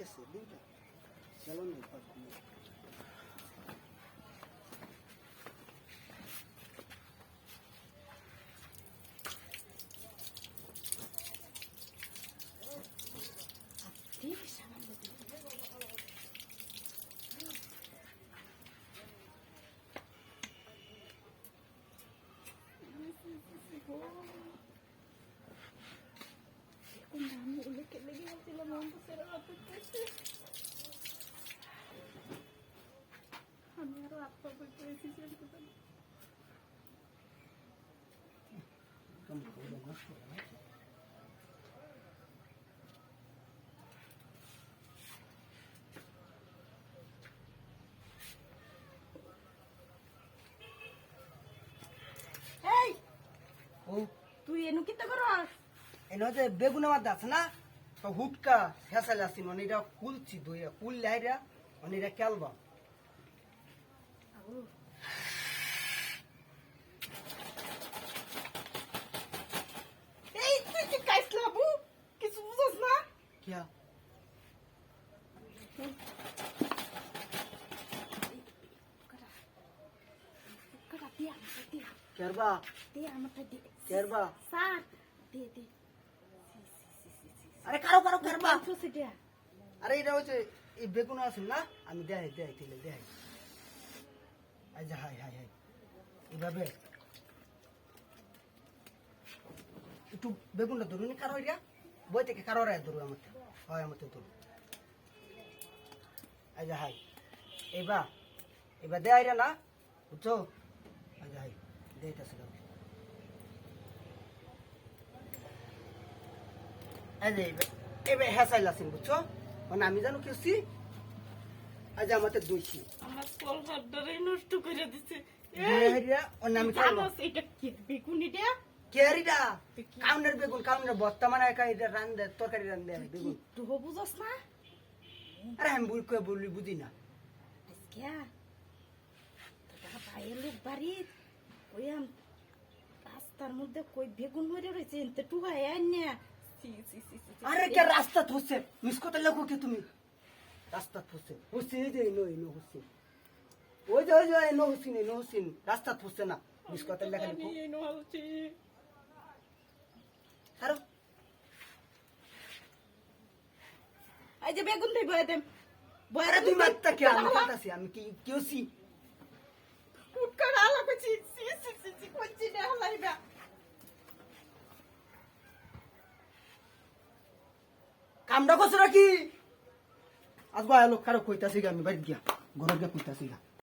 कैसे दूंगा चलो नहीं पर Kung dami ulit, lagyan mo sila আমি আরও। এই! ও। তুই এনু কিতে করস? এনে যে বেগুন আমার আছে না? তো হুটকা ফেসালে আসিন অনেকটা কুলছি দইয়া কুল লাইরা অনেকটা কেলবা এই তুই কি কাইছ লাবু কিছু আরে কারও কারও কেরবা আরে এটা হচ্ছে এই বেগুন আছে না? আমি দেখাই দেখাই দিলে দেখাই আচ্ছা হাই হাই হাই। এইভাবে। একটু বেগুনটা ধরুন কারও এটা বই থেকে কারও রায় ধরু আমার হয় আমার ধরু আচ্ছা হাই। এবার এবার দেয় না? বুঝছ? আচ্ছা হাই। দেইতেছে এই যে এবার এবার হেসাইল আছেন বুঝছ? মানে আমি জানো কি আজ আমাদের আমার নষ্ট করে দিছে। কেরিটা কাউনের বেগুন কাউনের মানে একা রান্ধে তরকারি রান্ধে বেগুন। তো বুঝছ না? আরে আমি বুঝ কয়ে বললি বুঝি না। আজকে লোক বাড়ি ওই আম রাস্তার মধ্যে কই বেগুন মরে রয়েছে। আরে কে রাস্তা থসছে মিস করতে লাগো কি তুমি? রাস্তা থসছে হচ্ছে এই যে এনো এনো হচ্ছে। ওই যে ওই যে এনো হুসিন এনো হুসিন রাস্তা থসছে না। মিস করতে লিখো এই নলছি আরও এই যে বেগুন দেই বয়ে দেম। বয়ে তুই মাত্তা কে? আমি কাটাছি আমি কি কি হচ্ছি? উটকার আলা কইছি কামটা করছ নাকি? আজ গয়া কারও কইতাছি গা আমি বাড়ি গিয়া ঘরে গিয়া কইতাছি গা